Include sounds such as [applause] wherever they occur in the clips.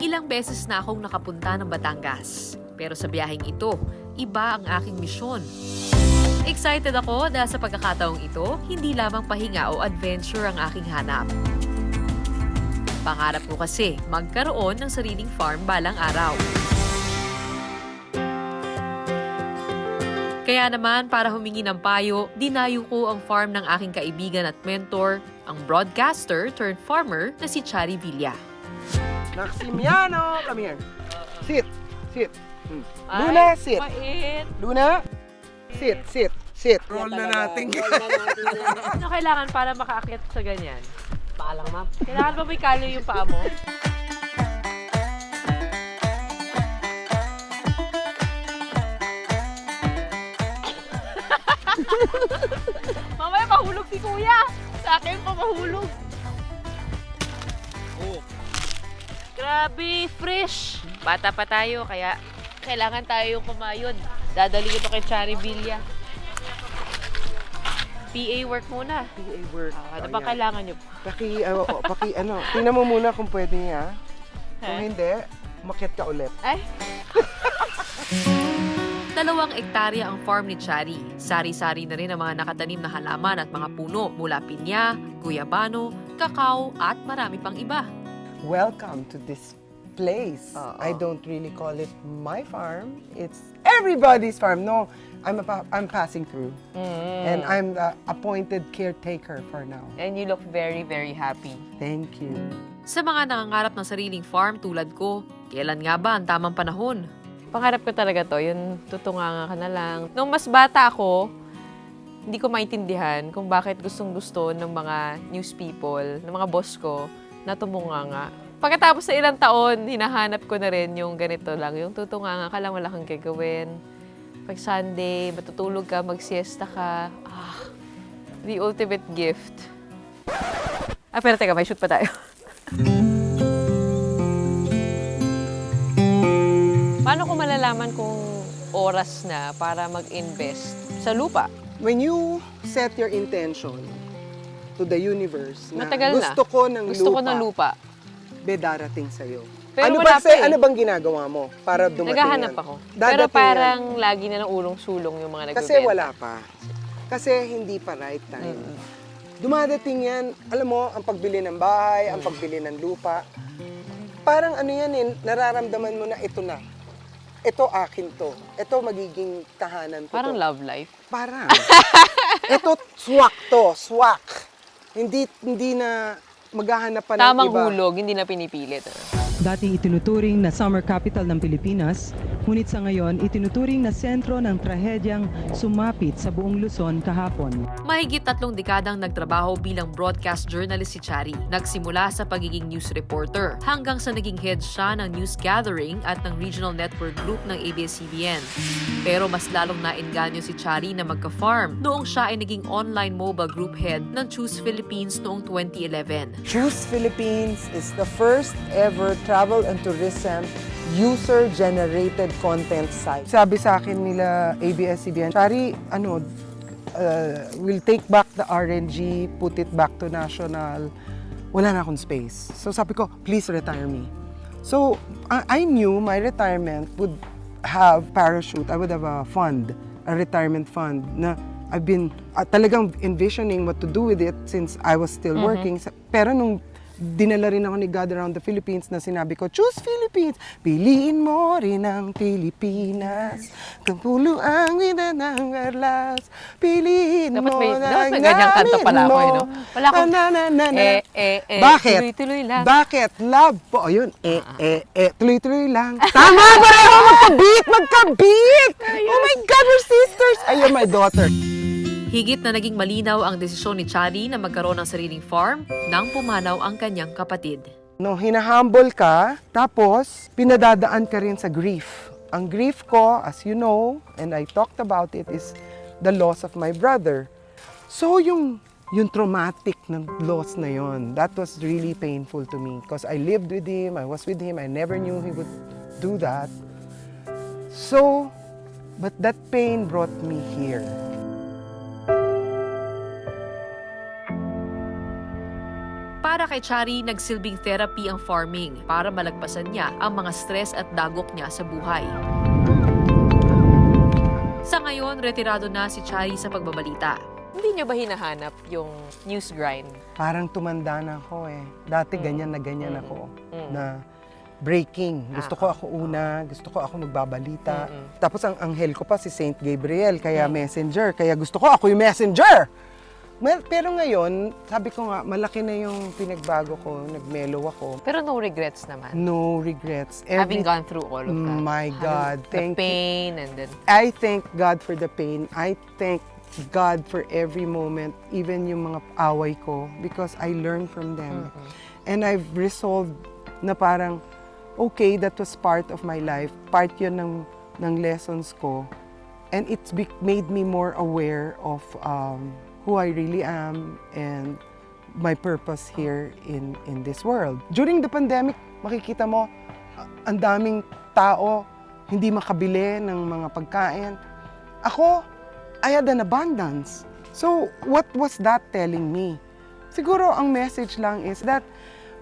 Ilang beses na akong nakapunta ng Batangas. Pero sa biyaheng ito, iba ang aking misyon. Excited ako dahil sa pagkakataong ito, hindi lamang pahinga o adventure ang aking hanap. Pangarap ko kasi magkaroon ng sariling farm balang araw. Kaya naman para humingi ng payo, dinayo ko ang farm ng aking kaibigan at mentor, ang broadcaster turned farmer na si Chari Villa. Maximiano, come here. Sit, sit. Hmm. Luna, sit. Pait! Luna, sit, sit, sit. Roll na natin. Ano kailangan para makaakyat sa ganyan? Paalang ma'am. Kailangan ba may kalo yung paa mo? [laughs] Mamaya mahulog si kuya! Sa akin pa mahulog. Grabe, fresh! Bata pa tayo, kaya kailangan tayo yung kumayod. Dadali ko to kay Chari Villa. PA work muna. PA work. Ah, ano Oh, ba yan. kailangan nyo? Paki, ano, oh, paki, ano, tingnan mo muna kung pwede niya. Kung hindi, makit ka ulit. Ay! [laughs] Dalawang ektarya ang farm ni Chari. Sari-sari na rin ang mga nakatanim na halaman at mga puno mula pinya, guyabano, kakao at marami pang iba. Welcome to this place. Oo. I don't really call it my farm. It's everybody's farm. No, I'm a, pa- I'm passing through. And I'm the appointed caretaker for now. And you look very, very happy. Thank you. Sa mga nangangarap ng sariling farm tulad ko, kailan nga ba ang tamang panahon? Pangarap ko talaga to, yung tutunganga ka na lang. Nung mas bata ako, hindi ko maintindihan kung bakit gustong gusto ng mga news people, ng mga boss ko, na tumunganga. Pagkatapos sa ilang taon, hinahanap ko na rin yung ganito lang, yung tutunganga ka lang, wala kang gagawin. Pag Sunday, matutulog ka, magsiesta ka. Ah, the ultimate gift. Ah, pero teka, may shoot pa tayo. [laughs] Paano ko malalaman kung oras na para mag-invest sa lupa? When you set your intention to the universe na Matagal na. gusto ko ng Gusto lupa, ko ng lupa. be darating sa'yo. Pero ano wala ba, pa eh. ano bang ginagawa mo para dumating Naghahanap yan? ako. Dadating Pero yan. parang lagi na lang ulong-sulong yung mga nagbebenta. Kasi wala pa. Kasi hindi pa right time. Dumadating yan, alam mo, ang pagbili ng bahay, ang pagbili ng lupa. Parang ano yan eh, nararamdaman mo na ito na. Ito akin to. Ito magiging tahanan ko Parang to. love life. Parang. ito swak to, swak. Hindi hindi na maghahanap pa ng Tamang iba. hulog, hindi na pinipilit. ano? Dating itinuturing na summer capital ng Pilipinas, ngunit sa ngayon itinuturing na sentro ng trahedyang sumapit sa buong Luzon kahapon. Mahigit tatlong dekadang nagtrabaho bilang broadcast journalist si Chari. Nagsimula sa pagiging news reporter hanggang sa naging head siya ng news gathering at ng regional network group ng ABS-CBN. Pero mas lalong nainganyo si Chari na magka-farm noong siya ay naging online mobile group head ng Choose Philippines noong 2011. Choose Philippines is the first ever travel and tourism user-generated content site. Sabi sa akin nila ABS-CBN, Shari, ano, uh, we'll take back the RNG, put it back to national. Wala na akong space. So sabi ko, please retire me. So I, I knew my retirement would have parachute. I would have a fund, a retirement fund na I've been uh, talagang envisioning what to do with it since I was still working. Sa- Pero nung dinala rin ako ni God Around the Philippines na sinabi ko, choose Philippines, piliin mo rin ang Pilipinas, kung pulo ang vida ng arlas, piliin Dapat mo may- na dapat may ganyang kanta pala ako, eh, no? Wala akong- na, na, na, na. Eh, eh, eh, Bakit? tuloy-tuloy lang. Bakit? Love po. Ayun, eh, eh, eh, tuloy-tuloy lang. Tama, pareho magkabit, magkabit! Oh my God, we're sisters! Ayun, my daughter. Higit na naging malinaw ang desisyon ni Chari na magkaroon ng sariling farm nang pumanaw ang kanyang kapatid. No, hinahumble ka, tapos pinadadaan ka rin sa grief. Ang grief ko, as you know, and I talked about it, is the loss of my brother. So yung yung traumatic na loss na yon, that was really painful to me because I lived with him, I was with him, I never knew he would do that. So, but that pain brought me here. Para kay Chari, nagsilbing therapy ang farming para malagpasan niya ang mga stress at dagok niya sa buhay. Sa ngayon, retirado na si Chari sa pagbabalita. Hindi nyo ba hinahanap yung news grind? Parang tumanda na ako eh. Dati ganyan na ganyan ako. Mm. Na breaking. Gusto ko ako una, gusto ko ako magbabalita. Tapos ang anghel ko pa si Saint Gabriel, kaya messenger. Kaya gusto ko ako yung messenger! Well, pero ngayon, sabi ko nga, malaki na yung pinagbago ko, nagmelo ako. Pero no regrets naman. No regrets. Having Every- gone through all of that. My Having God, the thank you. pain and then I thank God for the pain. I thank God for every moment, even yung mga away ko, because I learned from them. And I've resolved na parang, okay, that was part of my life. Part yun ng, ng lessons ko. And it's be- made me more aware of um, who I really am and my purpose here in, in this world. During the pandemic, makikita mo, a- ang daming tao hindi makabili ng mga pagkain. Ako, I had an abundance. So, what was that telling me? Siguro ang message lang is that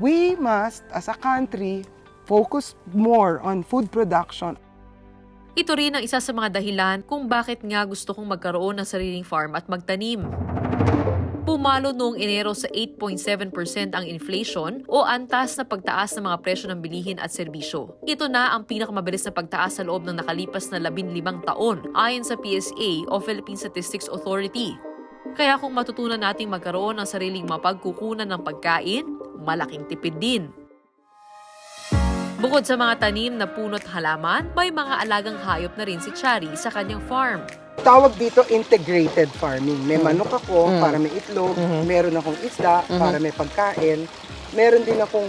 we must, as a country, focus more on food production Ito rin ang isa sa mga dahilan kung bakit nga gusto kong magkaroon ng sariling farm at magtanim. Pumalo noong Enero sa 8.7% ang inflation o antas na pagtaas ng mga presyo ng bilihin at serbisyo. Ito na ang pinakamabilis na pagtaas sa loob ng nakalipas na 15 taon ayon sa PSA o Philippine Statistics Authority. Kaya kung matutunan nating magkaroon ng sariling mapagkukunan ng pagkain, malaking tipid din. Bukod sa mga tanim na punot halaman, may mga alagang hayop na rin si Chari sa kanyang farm. tawag dito integrated farming. May manok ako para may itlog, meron akong isda para may pagkain, meron din akong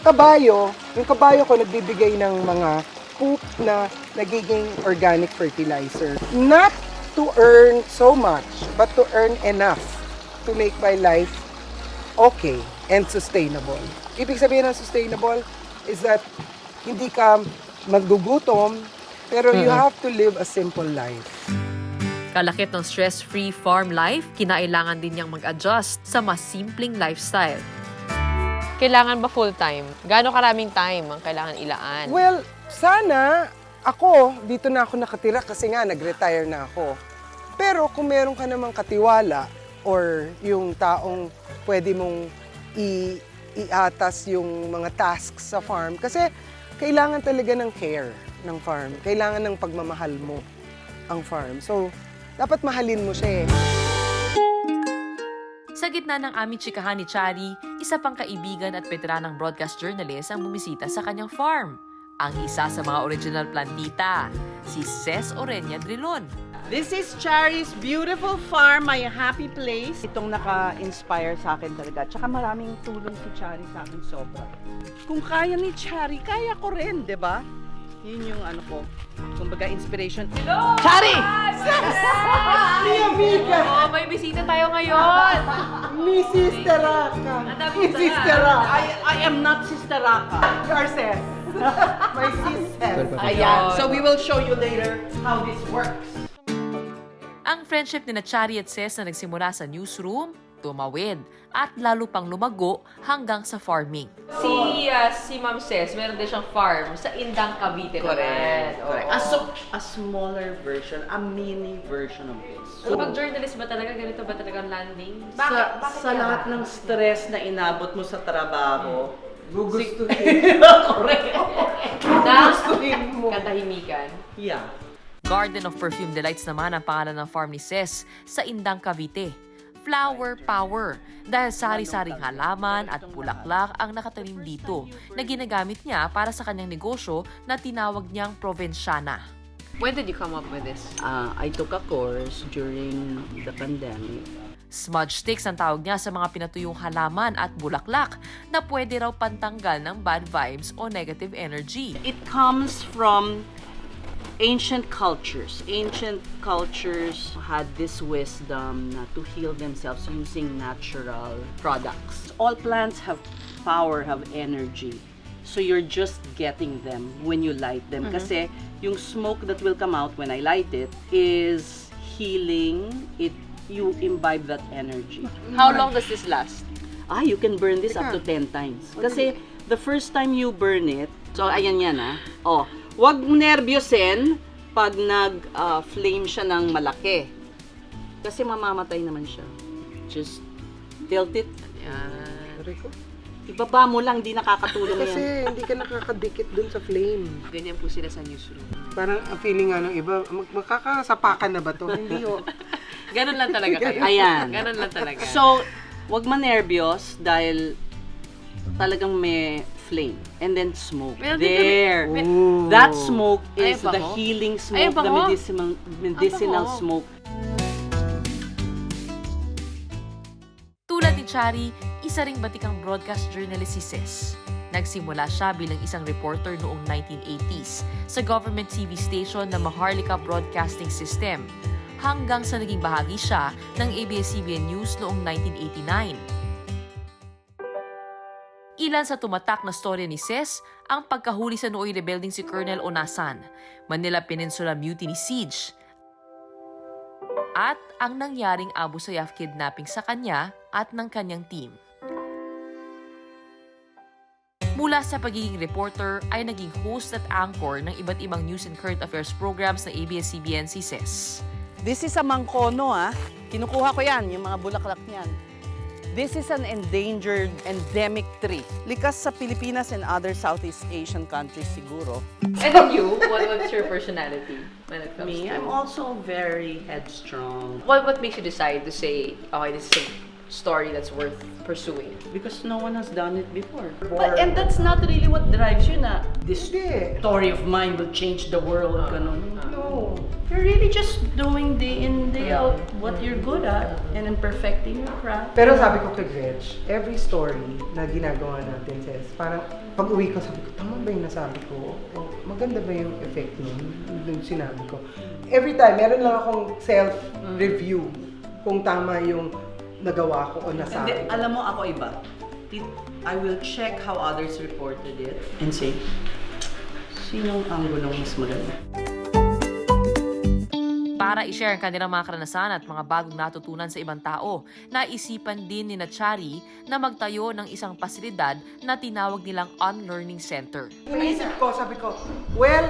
kabayo. Yung kabayo ko nagbibigay ng mga poop na nagiging organic fertilizer. Not to earn so much, but to earn enough to make my life okay and sustainable. Ibig sabihin ng sustainable is that hindi ka magugutom, pero you have to live a simple life. Kalakip ng stress-free farm life, kinailangan din niyang mag-adjust sa mas simpleng lifestyle. kailangan ba full-time? Gaano karaming time ang kailangan ilaan? Well, sana ako, dito na ako nakatira kasi nga nag-retire na ako. Pero kung meron ka namang katiwala or yung taong pwede mong i- iatas yung mga tasks sa farm, kasi kailangan talaga ng care ng farm. Kailangan ng pagmamahal mo ang farm. So, dapat mahalin mo siya eh. Sa gitna ng aming chikahan ni Chari, isa pang kaibigan at veteranang broadcast journalist ang bumisita sa kanyang farm. Ang isa sa mga original plantita, si Ces Orenya Drilon. This is Chari's beautiful farm, my happy place. Itong naka-inspire sa akin talaga. Tsaka maraming tulong si Chari sa akin sobra. Kung kaya ni Chari, kaya ko rin, di ba? Yun yung ano ko. Kumbaga, inspiration. Chari! Oh, may bisita tayo ngayon! Mi Sister Raka! Mi Sister Raka! I, I am not Sister Raka. Your sis! [laughs] My sister! Ayan. So we will show you later how this works. Ang friendship ni Chari at Ces na nagsimula sa newsroom, tumawid at lalo pang lumago hanggang sa farming. Si ah, si Ma'am Ces, meron din siyang farm sa Indang Cavite Correct. Correct. A, so, a smaller version, a mini version of this. So, pag journalist ba talaga, ganito ba talaga ang landing? sa, sa lahat ng stress na inabot mo sa trabaho, Gugustuhin. [laughs] correct. Na katahimikan. Yeah. Garden of Perfume Delights naman ang pangalan ng farm ni Ces sa Indang Cavite. Flower Power dahil sari-saring halaman at bulaklak ang nakatanim dito na ginagamit niya para sa kanyang negosyo na tinawag niyang Provenciana. When did you come up with this? Uh, I took a course during the pandemic. Smudge sticks ang tawag niya sa mga pinatuyong halaman at bulaklak na pwede raw pantanggal ng bad vibes o negative energy. It comes from ancient cultures. Ancient cultures had this wisdom na to heal themselves using natural products. All plants have power, have energy. So you're just getting them when you light them. Kasi yung smoke that will come out when I light it is healing. It you imbibe that energy. How long does this last? ah, you can burn this up to 10 times. Kasi the first time you burn it, so ayan yan ah. Oh, wag mo nervyosin pag nag-flame siya ng malaki. Kasi mamamatay naman siya. Just tilt it. Yan. Aray ko. Ibaba mo lang, di nakakatulong Kasi yan. hindi ka nakakadikit dun sa flame. Ganyan po sila sa newsroom. Parang ang feeling nga ng iba, mag- makakasapakan na ba to? hindi oh. [laughs] Ganon lang talaga kayo. Ayan. Ganon lang talaga. So, wag manervyos dahil talagang may flame. And then smoke. Meron din kami- There. Ooh. That smoke Ay, is the bango. healing Ay, smoke, the bango. medicinal, medicinal bango. smoke. Tulad ni Chari, isa ring batikang broadcast journalist si Sis. Nagsimula siya bilang isang reporter noong 1980s sa government TV station na Maharlika Broadcasting System hanggang sa naging bahagi siya ng ABS-CBN News noong 1989. Ilan sa tumatak na storya ni Sis ang pagkahuli sa nooy rebelding si Colonel Onasan, Manila Peninsula Mutiny Siege, at ang nangyaring Abu Sayyaf kidnapping sa kanya at ng kanyang team. Mula sa pagiging reporter ay naging host at anchor ng iba't ibang news and current affairs programs ng ABS-CBN si Ses. This is a mangkono ah. Kinukuha ko yan, yung mga bulaklak niyan. This is an endangered endemic tree. Likas sa Pilipinas and other Southeast Asian countries siguro. And you, what, what's your personality when it comes Me, to... I'm also very headstrong. What, what makes you decide to say, okay, this is a story that's worth pursuing? Because no one has done it before. But, and that's not really what drives you na this Hindi. story of mine will change the world. ganun. No. You're really just doing day in, day out what you're good at and then perfecting your craft. Pero sabi ko kay Gretch, every story na ginagawa natin, sis, parang pag uwi ko, sabi ko, tama ba yung nasabi ko? O, maganda ba yung effect nun? Yung sinabi ko. Every time, meron lang akong self-review kung tama yung nagawa ko o nasabi Hindi, ko. alam mo ako iba. Tit- I will check how others reported it and say, sinong anggulong mas maganda? Para i-share ang kanilang mga karanasan at mga bagong natutunan sa ibang tao, naisipan din ni Nachari na magtayo ng isang pasilidad na tinawag nilang Unlearning Center. Naisip ko, sabi ko, well,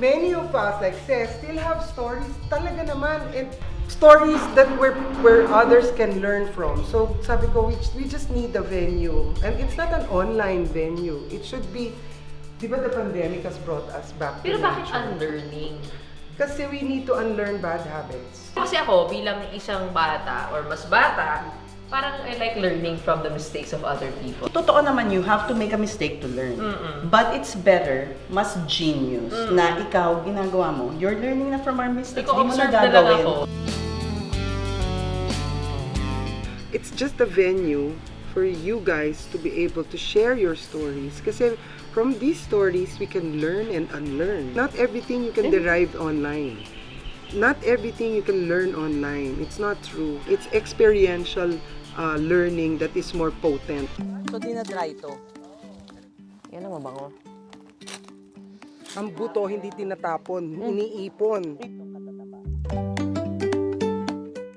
many of us, like says, still have stories talaga naman. And stories that where, where others can learn from. So sabi ko, we, we just need a venue. And it's not an online venue. It should be, di ba the pandemic has brought us back to Pero bakit nature? unlearning? Kasi we need to unlearn bad habits. Kasi ako, bilang isang bata or mas bata, parang I like learning from the mistakes of other people. Totoo naman, you have to make a mistake to learn. But it's better, mas genius, na ikaw, ginagawa mo. You're learning na from our mistakes. Di mo na Nag-observe na lang gagawin. ako. It's just a venue for you guys to be able to share your stories. Kasi from these stories, we can learn and unlearn. Not everything you can derive online. Not everything you can learn online. It's not true. It's experiential uh, learning that is more potent. So, dinadry ito. Yan ang mabango. Ang buto hindi tinatapon, iniipon.